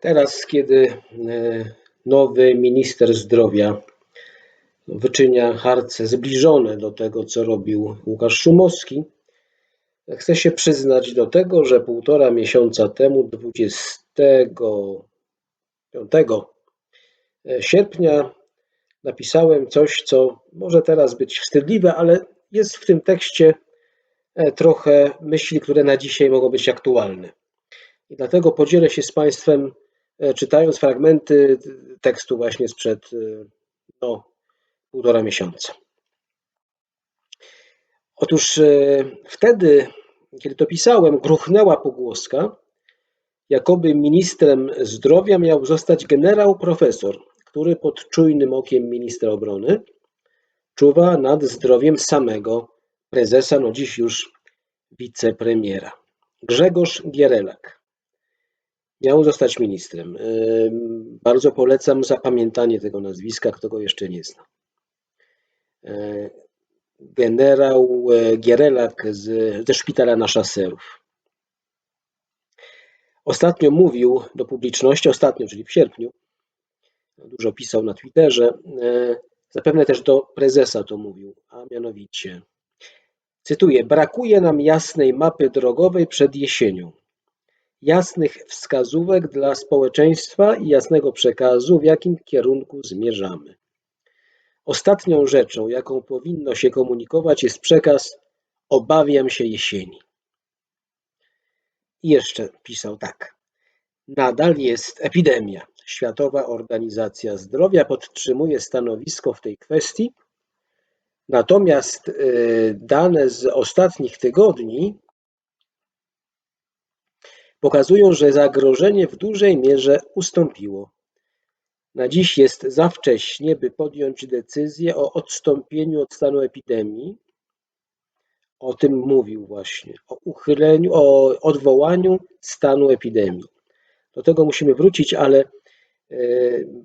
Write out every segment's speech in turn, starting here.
Teraz, kiedy e, nowy minister zdrowia wyczynia harce zbliżone do tego, co robił Łukasz Szumowski, chcę się przyznać do tego, że półtora miesiąca temu, 25 sierpnia, napisałem coś, co może teraz być wstydliwe, ale jest w tym tekście e, trochę myśli, które na dzisiaj mogą być aktualne. I dlatego podzielę się z Państwem, e, czytając fragmenty tekstu właśnie sprzed e, no, półtora miesiąca. Otóż wtedy, kiedy to pisałem, gruchnęła pogłoska, jakoby ministrem zdrowia miał zostać generał profesor, który pod czujnym okiem ministra obrony czuwa nad zdrowiem samego prezesa, no dziś już wicepremiera. Grzegorz Gierelak miał zostać ministrem. Bardzo polecam zapamiętanie tego nazwiska, kto go jeszcze nie zna. Generał e, Gierelak z, ze szpitala na Szaserów. Ostatnio mówił do publiczności, ostatnio, czyli w sierpniu, dużo pisał na Twitterze, e, zapewne też do prezesa to mówił, a mianowicie, cytuję, brakuje nam jasnej mapy drogowej przed jesienią, jasnych wskazówek dla społeczeństwa i jasnego przekazu, w jakim kierunku zmierzamy. Ostatnią rzeczą, jaką powinno się komunikować, jest przekaz obawiam się jesieni. I jeszcze pisał tak. Nadal jest epidemia. Światowa Organizacja Zdrowia podtrzymuje stanowisko w tej kwestii, natomiast y, dane z ostatnich tygodni pokazują, że zagrożenie w dużej mierze ustąpiło. Na dziś jest za wcześnie, by podjąć decyzję o odstąpieniu od stanu epidemii. O tym mówił właśnie, o uchyleniu, o odwołaniu stanu epidemii. Do tego musimy wrócić, ale e,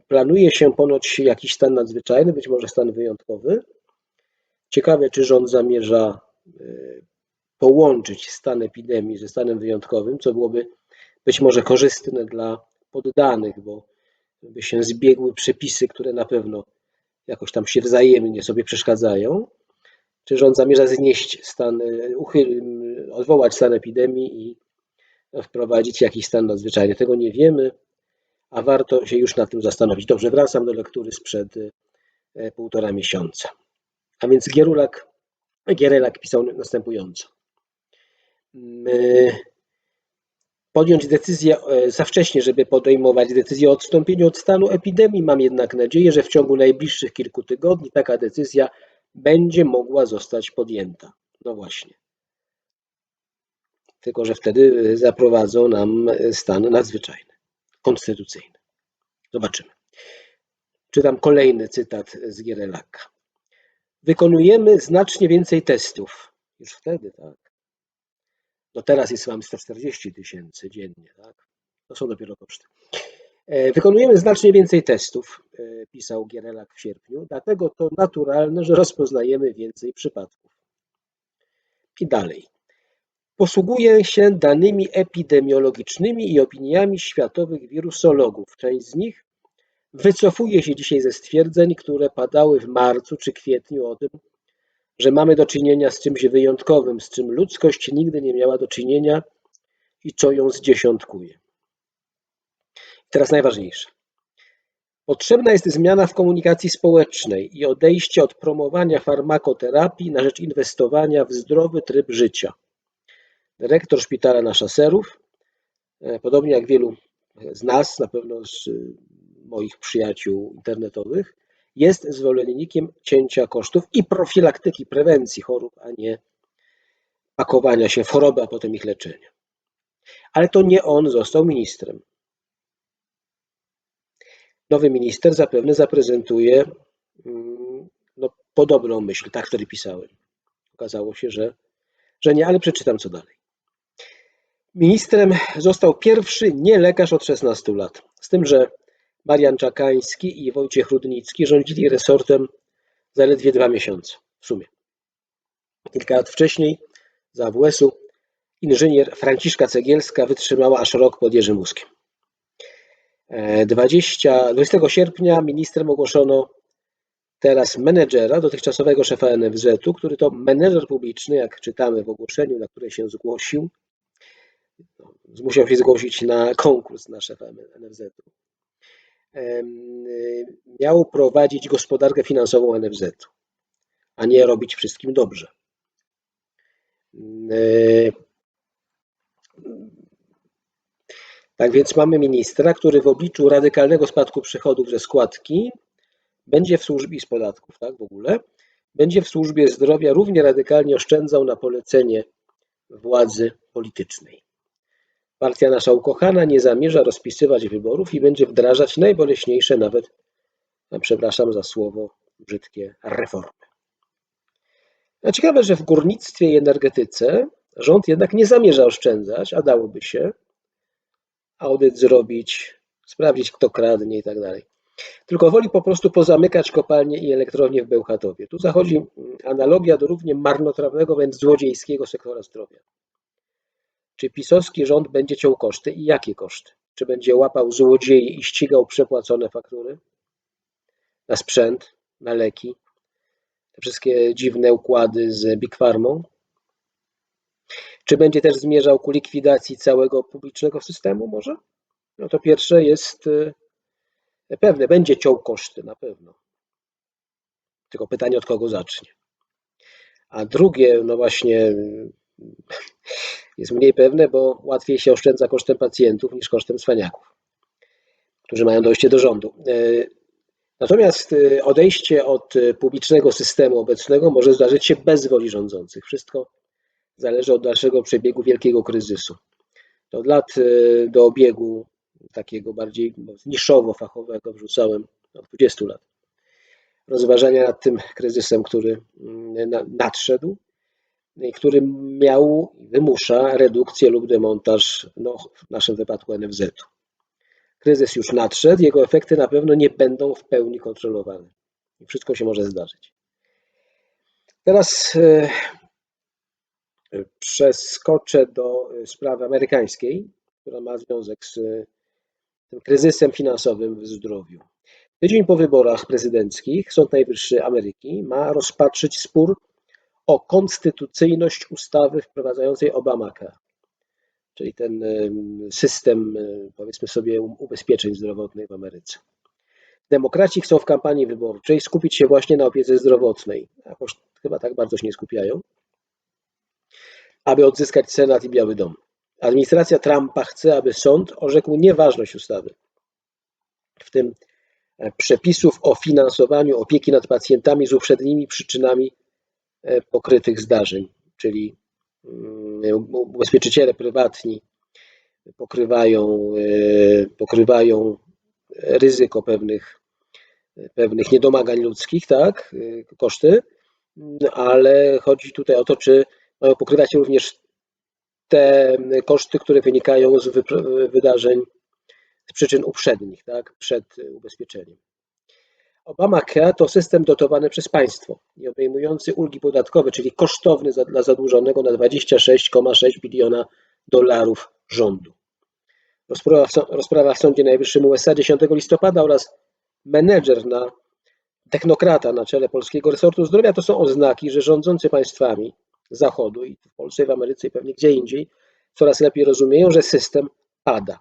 planuje się ponoć jakiś stan nadzwyczajny, być może stan wyjątkowy. Ciekawe, czy rząd zamierza e, połączyć stan epidemii ze stanem wyjątkowym, co byłoby być może korzystne dla poddanych, bo by się zbiegły przepisy, które na pewno jakoś tam się wzajemnie sobie przeszkadzają. Czy rząd zamierza znieść stan, odwołać stan epidemii i wprowadzić jakiś stan nadzwyczajny. Tego nie wiemy, a warto się już nad tym zastanowić. Dobrze, wracam do lektury sprzed e, półtora miesiąca. A więc Gierulak, Gierelak pisał następująco. Podjąć decyzję e, za wcześnie, żeby podejmować decyzję o odstąpieniu od stanu epidemii. Mam jednak nadzieję, że w ciągu najbliższych kilku tygodni taka decyzja będzie mogła zostać podjęta. No właśnie tylko że wtedy y, zaprowadzą nam y, stan nadzwyczajny, konstytucyjny. Zobaczymy. Czytam kolejny cytat z Gierelaka. Wykonujemy znacznie więcej testów. Już wtedy, tak. No teraz jest mamy 140 tysięcy dziennie, tak. To są dopiero koszty. E, wykonujemy znacznie więcej testów, e, pisał Gierelak w sierpniu, dlatego to naturalne, że rozpoznajemy więcej przypadków. I dalej. Posługuje się danymi epidemiologicznymi i opiniami światowych wirusologów. Część z nich wycofuje się dzisiaj ze stwierdzeń, które padały w marcu czy kwietniu o tym, że mamy do czynienia z czymś wyjątkowym, z czym ludzkość nigdy nie miała do czynienia i co ją zdziesiątkuje. Teraz najważniejsze. Potrzebna jest zmiana w komunikacji społecznej i odejście od promowania farmakoterapii na rzecz inwestowania w zdrowy tryb życia dyrektor szpitala na Szaserów, e, podobnie jak wielu z nas, na pewno z y, moich przyjaciół internetowych, jest zwolennikiem cięcia kosztów i profilaktyki, prewencji chorób, a nie pakowania się w choroby, a potem ich leczenia. Ale to nie on został ministrem. Nowy minister zapewne zaprezentuje mm, no, podobną myśl, tak wtedy pisałem. Okazało się, że, że nie, ale przeczytam co dalej. Ministrem został pierwszy nie-lekarz od 16 lat, z tym że Marian Czakański i Wojciech Rudnicki rządzili resortem zaledwie dwa miesiące w sumie. Kilka lat wcześniej za WS-u inżynier Franciszka Cegielska wytrzymała aż rok pod Jerzym Mózgiem. E, 20, 20 sierpnia ministrem ogłoszono teraz menedżera, dotychczasowego szefa NFZ-u, który to menedżer publiczny, jak czytamy w ogłoszeniu, na które się zgłosił, no, musiał się zgłosić na konkurs na szefa NFZ-u, miał prowadzić gospodarkę finansową NFZ-u, a nie robić wszystkim dobrze. Y, Tak więc mamy ministra, który w obliczu radykalnego spadku przychodów ze składki będzie w służbie z podatków, tak w ogóle, będzie w służbie zdrowia równie radykalnie oszczędzał na polecenie władzy politycznej. Partia nasza ukochana nie zamierza rozpisywać wyborów i będzie wdrażać najboleśniejsze nawet, przepraszam za słowo brzydkie, reformy. No ciekawe, że w górnictwie i energetyce rząd jednak nie zamierza oszczędzać, a dałoby się audyt zrobić, sprawdzić kto kradnie i tak dalej. Tylko woli po prostu pozamykać kopalnie i elektrownie w Bełchatowie. Tu zachodzi analogia do równie marnotrawnego, wręcz złodziejskiego sektora zdrowia. Czy pisowski rząd będzie ciął koszty i jakie koszty? Czy będzie łapał złodziei i ścigał przepłacone faktury? Na sprzęt, na leki, te wszystkie dziwne układy z Big Pharmą? Czy będzie też zmierzał ku likwidacji całego publicznego systemu może? No to pierwsze jest y, pewne, będzie ciął koszty na pewno. Tylko pytanie od kogo zacznie. A drugie, no właśnie, jest mniej pewne, bo łatwiej się oszczędza kosztem pacjentów niż kosztem cwaniaków, którzy mają dojście do rządu. Y, natomiast odejście od publicznego systemu obecnego może zdarzyć się bez woli rządzących. Wszystko zależy od dalszego przebiegu wielkiego kryzysu. Od lat e, do obiegu takiego bardziej niszowo-fachowego wrzucałem od 20 lat. Rozważania nad tym kryzysem, który mm, nadszedł który miał, wymusza redukcję lub demontaż, no, w naszym wypadku NFZ-u. Kryzys już nadszedł, jego efekty na pewno nie będą w pełni kontrolowane. Wszystko się może zdarzyć. Teraz e, Przeskoczę do y, sprawy amerykańskiej, która ma związek z tym kryzysem finansowym w zdrowiu. Tydzień po wyborach prezydenckich Sąd Najwyższy Ameryki ma rozpatrzyć spór o konstytucyjność ustawy wprowadzającej Obamacare, czyli ten system, y, powiedzmy sobie, ubezpieczeń zdrowotnych w Ameryce. Demokraci chcą w kampanii wyborczej skupić się właśnie na opiece zdrowotnej. Jakoś chyba tak bardzo się nie skupiają aby odzyskać Senat i Biały Dom. Administracja Trumpa chce, aby sąd orzekł nieważność ustawy, w tym e, przepisów o finansowaniu opieki nad pacjentami z uprzednimi przyczynami e, pokrytych zdarzeń, czyli mm, ubezpieczyciele prywatni pokrywają, e, pokrywają ryzyko pewnych, pewnych niedomagań ludzkich, tak, koszty, ale chodzi tutaj o to, czy mają pokrywać również te koszty, które wynikają z wydarzeń, z przyczyn uprzednich, tak, przed ubezpieczeniem. Obamacare to system dotowany przez państwo obejmujący ulgi podatkowe, czyli kosztowny dla zadłużonego na 26,6 biliona dolarów rządu. Rozprawa w, rozprawa w Sądzie Najwyższym USA 10 listopada oraz menedżer na technokrata na czele polskiego resortu zdrowia to są oznaki, że rządzący państwami Zachodu i w Polsce, i w Ameryce i pewnie gdzie indziej coraz lepiej rozumieją, że system pada.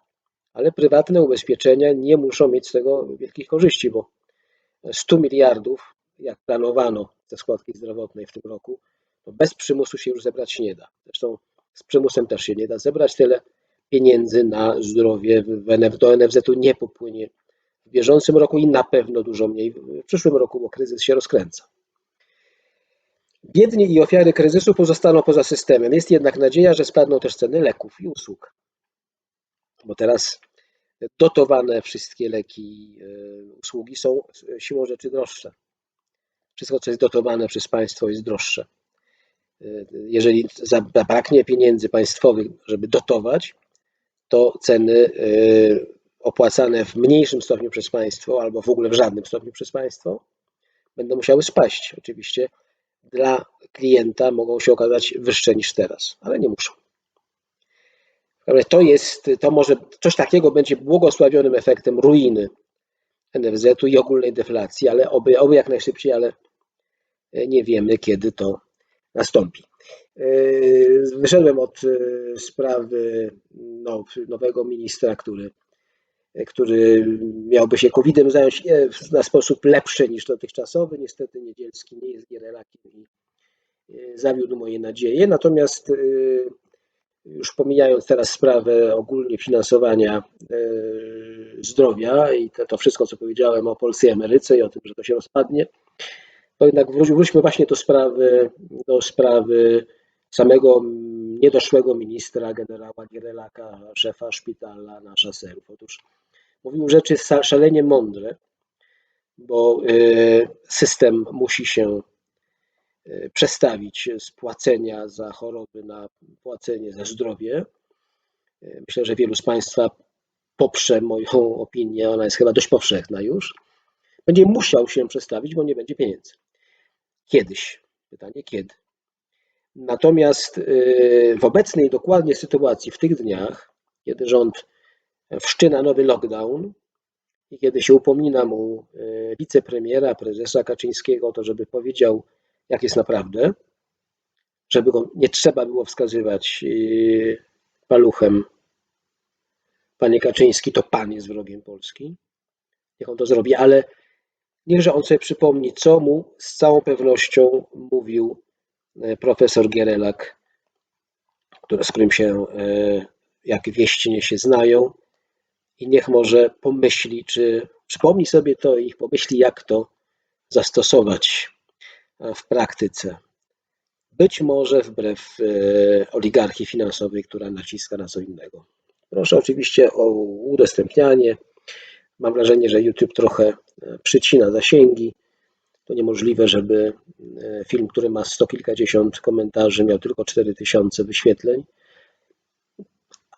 Ale prywatne ubezpieczenia nie muszą mieć z tego wielkich korzyści, bo 100 miliardów, jak planowano te składki zdrowotnej w tym roku, to bez przymusu się już zebrać nie da. Zresztą z przymusem też się nie da zebrać tyle pieniędzy na zdrowie do NFZ-u nie popłynie w bieżącym roku i na pewno dużo mniej w przyszłym roku, bo kryzys się rozkręca. Biedni i ofiary kryzysu pozostaną poza systemem. Jest jednak nadzieja, że spadną też ceny leków i usług. Bo teraz dotowane wszystkie leki e, usługi są siłą rzeczy droższe. Wszystko, co jest dotowane przez państwo, jest droższe. E, jeżeli zabraknie pieniędzy państwowych, żeby dotować, to ceny e, opłacane w mniejszym stopniu przez państwo albo w ogóle w żadnym stopniu przez państwo będą musiały spaść. Oczywiście dla klienta mogą się okazać wyższe niż teraz, ale nie muszą. To jest, to może coś takiego będzie błogosławionym efektem ruiny NFZ-u i ogólnej deflacji, ale oby, oby jak najszybciej, ale nie wiemy, kiedy to nastąpi. Yy, wyszedłem od yy, sprawy no, nowego ministra, który, który miałby się COVID-em zająć na sposób lepszy niż dotychczasowy. Niestety Niedzielski nie jest Gierelakiem i zawiódł moje nadzieje. Natomiast już pomijając teraz sprawę ogólnie finansowania zdrowia i to, to wszystko, co powiedziałem o polskiej Ameryce i o tym, że to się rozpadnie, to jednak wróćmy właśnie do sprawy, do sprawy samego niedoszłego ministra, generała Gierelaka, szefa szpitala na Szaserów. Otóż mówił rzeczy szalenie mądre, bo y, system musi się przestawić z płacenia za choroby na płacenie za zdrowie. Y, myślę, że wielu z Państwa poprze moją opinię, ona jest chyba dość powszechna już. Będzie musiał się przestawić, bo nie będzie pieniędzy. Kiedyś. Pytanie kiedy. Natomiast y, w obecnej dokładnie sytuacji, w tych dniach, kiedy rząd wszczyna nowy lockdown i kiedy się upomina mu wicepremiera, prezesa Kaczyńskiego o to, żeby powiedział, jak jest naprawdę, żeby go nie trzeba było wskazywać y, paluchem, panie Kaczyński, to pan jest wrogiem Polski. Niech on to zrobi, ale niechże on sobie przypomni, co mu z całą pewnością mówił E, profesor Gierelak, z którym się e, jak wieści się znają. I niech może pomyśli, czy przypomni sobie to i pomyśli, jak to zastosować w praktyce. Być może wbrew oligarchii finansowej, która naciska na co innego. Proszę oczywiście o udostępnianie. Mam wrażenie, że YouTube trochę przycina zasięgi. To niemożliwe, żeby e, film, który ma sto kilkadziesiąt komentarzy, miał tylko cztery tysiące wyświetleń.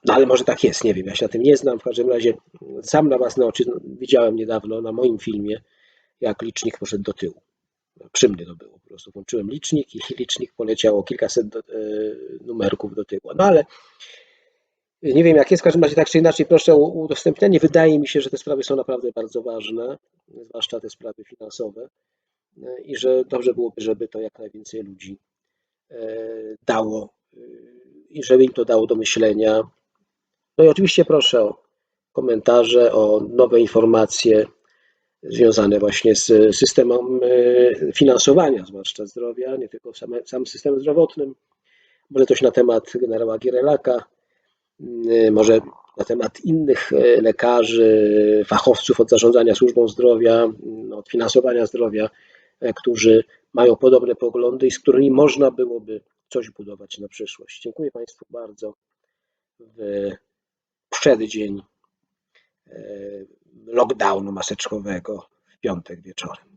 No ale może tak jest, nie wiem, ja się na tym nie znam. W każdym razie sam na własne oczy widziałem niedawno na moim filmie, jak licznik poszedł do tyłu. Przy mnie to było. Po prostu włączyłem licznik i licznik poleciał o kilkaset do, e, numerków do tyłu. No ale nie wiem jak jest, w każdym razie tak czy inaczej proszę o udostępnianie. Wydaje mi się, że te sprawy są naprawdę bardzo ważne, zwłaszcza te sprawy finansowe i że dobrze byłoby, żeby to jak najwięcej ludzi e, dało e, i żeby im to dało do myślenia. No i oczywiście proszę o komentarze, o nowe informacje związane właśnie z systemem e, finansowania, zwłaszcza zdrowia, nie tylko samym systemem zdrowotnym. Może coś na temat generała Gierelaka, może na temat innych lekarzy, fachowców od zarządzania służbą zdrowia, od finansowania zdrowia. E, którzy mają podobne poglądy i z którymi można byłoby coś budować na przyszłość. Dziękuję Państwu bardzo w przeddzień e, lockdownu maseczkowego w piątek wieczorem.